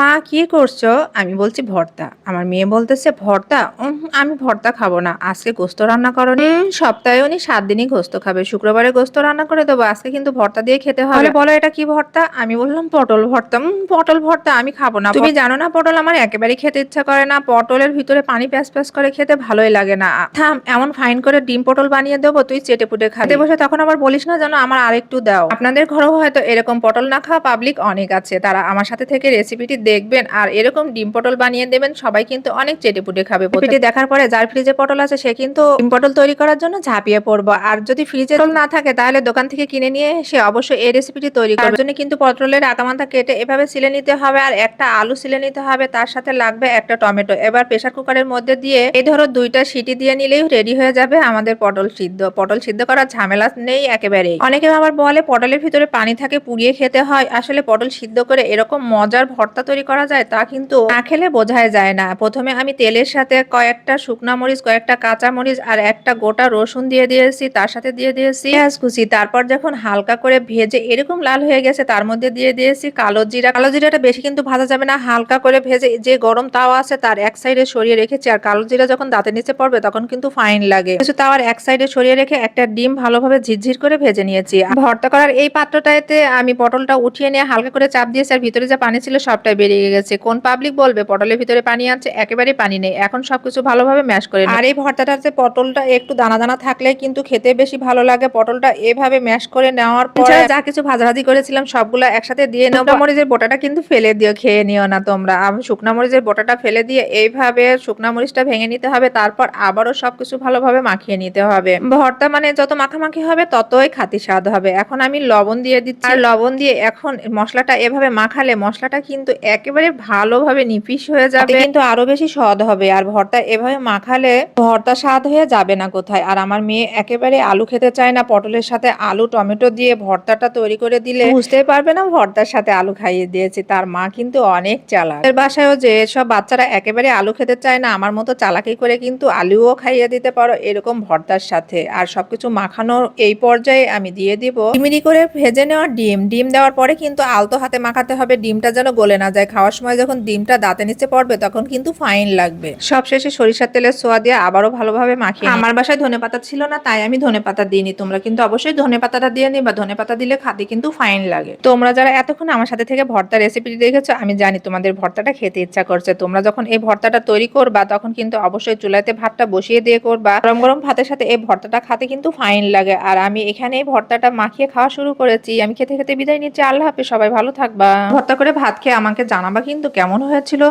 মা কি করছ? আমি বলছি ভর্তা। আমার মেয়ে বলতেছে ভর্তা? আমি ভর্তা খাব না। আজকে গোস্ত রান্না করো সপ্তাহে উনি সাত দিনই গোস্ত খাবে। শুক্রবারে গোস্ত রান্না করে দেবো। আজকে কিন্তু ভর্তা দিয়ে খেতে হবে। বলো এটা কি ভর্তা? আমি বললাম পটল ভর্তা। পটল ভর্তা আমি খাব না। তুমি জানো না পটল আমার একেবারেই খেতে ইচ্ছা করে না। পটলের ভিতরে পানি প্যাস প্যাস করে খেতে ভালোই লাগে না। থাম এমন ফাইন করে ডিম পটল বানিয়ে দেবো তুই চেটে পুটে খাতে বসে তখন আবার বলিস না যেন আমার আরেকটু দাও। আপনাদের ঘরেও হয়তো এরকম পটল না খাওয়া পাবলিক অনেক আছে। তারা আমার সাথে থেকে রেসিপিটি দেখবেন আর এরকম ডিম পটল বানিয়ে দেবেন সবাই কিন্তু অনেক চেটে পুটে খাবে রেসিপিটি দেখার পরে যার ফ্রিজে পটল আছে সে কিন্তু ডিম পটল তৈরি করার জন্য ঝাঁপিয়ে পড়ব। আর যদি ফ্রিজে পটল না থাকে তাহলে দোকান থেকে কিনে নিয়ে সে অবশ্যই এই রেসিপিটি তৈরি করার জন্য কিন্তু পটলের আগামাথা কেটে এভাবে সিলে নিতে হবে আর একটা আলু সিলে নিতে হবে তার সাথে লাগবে একটা টমেটো। এবার প্রেসার কুকারের মধ্যে দিয়ে এই ধরো দুইটা সিটি দিয়ে নিলেই রেডি হয়ে যাবে আমাদের পটল সিদ্ধ। পটল সিদ্ধ করার ঝামেলা নেই একেবারেই। অনেকে আবার বলে পটলের ভিতরে পানি থাকে পুড়িয়ে খেতে হয়। আসলে পটল সিদ্ধ করে এরকম মজার ভর্তা তৈরি করা যায় তা কিন্তু না খেলে বোঝাই যায় না। প্রথমে আমি তেলের সাথে কয়েকটা শুকনা মরিচ, কয়েকটা কাঁচা মরিচ আর একটা গোটা রসুন দিয়ে দিয়েছি, তার সাথে দিয়ে দিয়েছি পেঁয়াজ কুচি। তারপর যখন হালকা করে ভেজে, এরকম লাল হয়ে গেছে, তার মধ্যে দিয়ে দিয়েছি কালো জিরা। কালো জিরাটা বেশি কিন্তু ভাজা যাবে না, হালকা করে ভেজে যে গরম তাওয়া আছে তার এক সাইডে সরিয়ে রেখেছি আর কালো জিরা যখন দাঁতের নিচে পড়বে তখন কিন্তু ফাইন লাগে। কিছু তাওয়ার এক সাইডে সরিয়ে রেখে একটা ডিম ভালোভাবে ঝিরঝির করে ভেজে নিয়েছি। ভর্তা করার এই পাত্রটাতে আমি পটলটা উঠিয়ে নিয়ে হালকা করে চাপ দিয়েছি আর ভিতরে যে পানি ছিল সবটাই বেরিয়ে গেছে? কোন পাবলিক বলবে? পটলের ভিতরে পানি আছে একেবারে পানি নেই। এখন সবকিছু ভালোভাবে ম্যাশ করে আর এই ভর্তাটাতে পটলটা একটু দানা দানা থাকলে কিন্তু খেতে বেশি ভালো লাগে। পটলটা এভাবে ম্যাশ করে নেওয়ার পর যা কিছু ভাজাভাজি করেছিলাম সবগুলো একসাথে দিয়ে নেব। মরিচের বোটাটা কিন্তু ফেলে দিও খেয়ে নিও না তোমরা। আমি শুকনা মরিচের বোটাটা ফেলে দিয়ে এইভাবে শুকনা মরিচটা ভেঙে নিতে হবে। তারপর আবারও সবকিছু ভালোভাবে মাখিয়ে নিতে হবে। ভর্তা মানে যত মাখামাখি হবে ততই খাতি স্বাদ হবে। এখন আমি লবণ দিয়ে দিচ্ছি। আর লবণ দিয়ে এখন মশলাটা এভাবে মাখালে মশলাটা কিন্তু একেবারে ভালোভাবে নিপিস হয়ে যাবে। কিন্তু আরও বেশি স্বাদ হবে। আর ভর্তা এভাবে মাখালে ভর্তা স্বাদ হয়ে যাবে না কোথায়। আর আমার মেয়ে একেবারে আলু খেতে চায় না পটলের সাথে আলু টমেটো দিয়ে ভর্তাটা তৈরি করে দিলে বুঝতেই পারবে না ভর্তার সাথে আলু খাইয়ে দিয়েছি। তার মা কিন্তু অনেক চালাক। এর বাসায়ও যে সব বাচ্চারা একেবারে আলু খেতে চায় না আমার মতো চালাকি করে কিন্তু আলুও খাইয়ে দিতে পারো এরকম ভর্তার সাথে। আর সবকিছু মাখানোর এই পর্যায়ে আমি দিয়ে দিব। মিনি করে ভেজে নেওয়া ডিম। ডিম দেওয়ার পরে কিন্তু আলতো হাতে মাখাতে হবে। ডিমটা যেন গলে না যায় খাওয়ার সময় যখন ডিমটা দাঁতে নিচে পড়বে তখন কিন্তু ফাইন লাগবে। সব শেষে সরিষার তেলের সোয়া দিয়ে আবারও ভালোভাবে মাখিয়ে আমার বাসায় ধনে পাতা ছিল না তাই আমি ধনে পাতা দিইনি। তোমরা কিন্তু অবশ্যই ধনে পাতাটা দিয়ে নিবা। ধনে পাতা দিলে খাতে কিন্তু ফাইন লাগে। তোমরা যারা এতক্ষণ আমার সাথে থেকে ভর্তা রেসিপিটি দেখেছ আমি জানি তোমাদের ভর্তাটা খেতে ইচ্ছা করছে। তোমরা যখন এই ভর্তাটা তৈরি করবা তখন কিন্তু অবশ্যই চুলাতে ভাতটা বসিয়ে দিয়ে করবা। গরম গরম ভাতের সাথে এই ভর্তাটা খাতে কিন্তু ফাইন লাগে। আর আমি এখানে এই ভর্তাটা মাখিয়ে খাওয়া শুরু করেছি। আমি খেতে খেতে বিদায় নিচ্ছি। আল্লাহ হাফেজ। সবাই ভালো থাকবা। ভর্তা করে ভাত খেয়ে আমাকে জানাবা কিন্তু কেমন হয়েছিল?